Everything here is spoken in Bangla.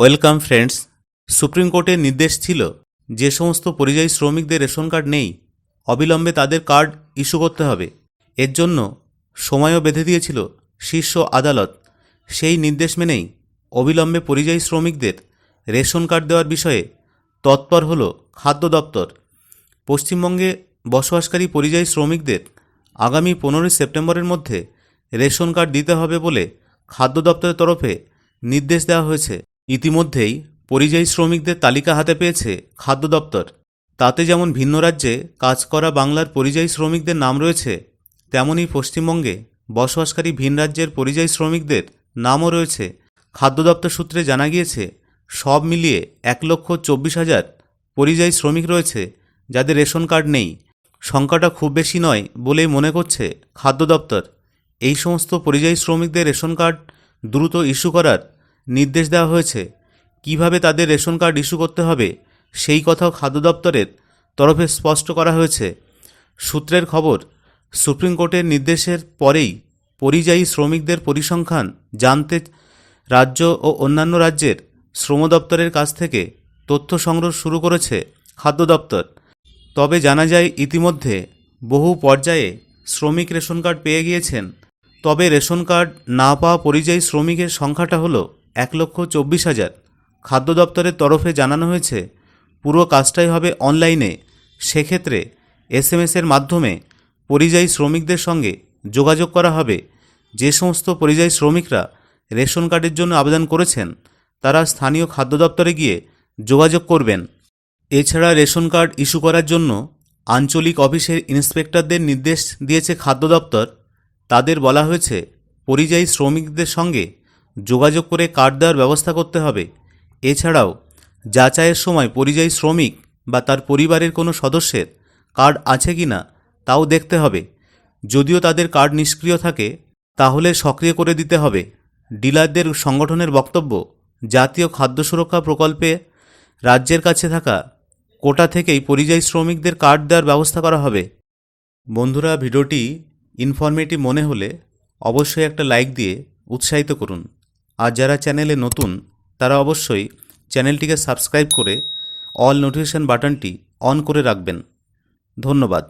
ওয়েলকাম ফ্রেন্ডস, সুপ্রিম কোর্টের নির্দেশ ছিল যে সমস্ত পরিযায়ী শ্রমিকদের রেশন কার্ড নেই, অবিলম্বে তাদের কার্ড ইস্যু করতে হবে। এর জন্য সময়ও বেঁধে দিয়েছিল শীর্ষ আদালত। সেই নির্দেশ মেনেই অবিলম্বে পরিযায়ী শ্রমিকদের রেশন কার্ড দেওয়ার বিষয়ে তৎপর হল খাদ্য দপ্তর। পশ্চিমবঙ্গে বসবাসকারী পরিযায়ী শ্রমিকদের আগামী পনেরোই সেপ্টেম্বরের মধ্যে রেশন কার্ড দিতে হবে বলে খাদ্য দপ্তরের তরফে নির্দেশ দেওয়া হয়েছে। ইতিমধ্যেই পরিযায়ী শ্রমিকদের তালিকা হাতে পেয়েছে খাদ্য দপ্তর। তাতে যেমন ভিন্ন রাজ্যে কাজ করা বাংলার পরিযায়ী শ্রমিকদের নাম রয়েছে তেমনই পশ্চিমবঙ্গে বসবাসকারী ভিন রাজ্যের পরিযায়ী শ্রমিকদের নামও রয়েছে। খাদ্য দপ্তর সূত্রে জানা গিয়েছে, সব মিলিয়ে এক লক্ষ চব্বিশ হাজার পরিযায়ী শ্রমিক রয়েছে যাদের রেশন কার্ড নেই। সংখ্যাটা খুব বেশি নয় বলেই মনে করছে খাদ্য দপ্তর। এই সমস্ত পরিযায়ী শ্রমিকদের রেশন কার্ড দ্রুত ইস্যু করার নির্দেশ দেওয়া হয়েছে। কীভাবে তাদের রেশন কার্ড ইস্যু করতে হবে, সেই কথাও খাদ্য দপ্তরের তরফে স্পষ্ট করা হয়েছে। সূত্রের খবর, সুপ্রিম কোর্টের নির্দেশের পরেই পরিযায়ী শ্রমিকদের পরিসংখ্যান জানতে রাজ্য ও অন্যান্য রাজ্যের শ্রম দপ্তরের কাছ থেকে তথ্য সংগ্রহ শুরু করেছে খাদ্য দপ্তর। তবে জানা যায়, ইতিমধ্যে বহু পর্যায়ে শ্রমিক রেশন কার্ড পেয়ে গিয়েছেন। তবে রেশন কার্ড না পাওয়া পরিযায়ী শ্রমিকের সংখ্যাটা হলো এক লক্ষ চব্বিশ হাজার। খাদ্য দপ্তরের তরফে জানানো হয়েছে, পুরো কাজটাই হবে অনলাইনে। সেক্ষেত্রে এস এম এর মাধ্যমে পরিযায়ী শ্রমিকদের সঙ্গে যোগাযোগ করা হবে। যে সমস্ত পরিযায়ী শ্রমিকরা রেশন কার্ডের জন্য আবেদন করেছেন, তারা স্থানীয় খাদ্য দপ্তরে গিয়ে যোগাযোগ করবেন। এছাড়া রেশন কার্ড ইস্যু করার জন্য আঞ্চলিক অফিসের ইন্সপেক্টরদের নির্দেশ দিয়েছে খাদ্য দপ্তর। তাদের বলা হয়েছে, পরিযায়ী শ্রমিকদের সঙ্গে যোগাযোগ করে কার্ড দেওয়ার ব্যবস্থা করতে হবে। এছাড়াও, যাচাইয়ের সময় পরিযায়ী শ্রমিক বা তার পরিবারের কোনো সদস্যের কার্ড আছে কি না তাও দেখতে হবে। যদিও তাদের কার্ড নিষ্ক্রিয় থাকে, তাহলে সক্রিয় করে দিতে হবে। ডিলারদের সংগঠনের বক্তব্য, জাতীয় খাদ্য সুরক্ষা প্রকল্পে রাজ্যের কাছে থাকা কোটা থেকেই পরিযায়ী শ্রমিকদের কার্ড দেওয়ার ব্যবস্থা করা হবে। বন্ধুরা, ভিডিওটি ইনফরমেটিভ মনে হলে অবশ্যই একটা লাইক দিয়ে উৎসাহিত করুন। আর যারা চ্যানেলে নতুন, তারা অবশ্যই চ্যানেলটিকে সাবস্ক্রাইব করে অল নোটিফিকেশান বাটনটি অন করে রাখবেন। ধন্যবাদ।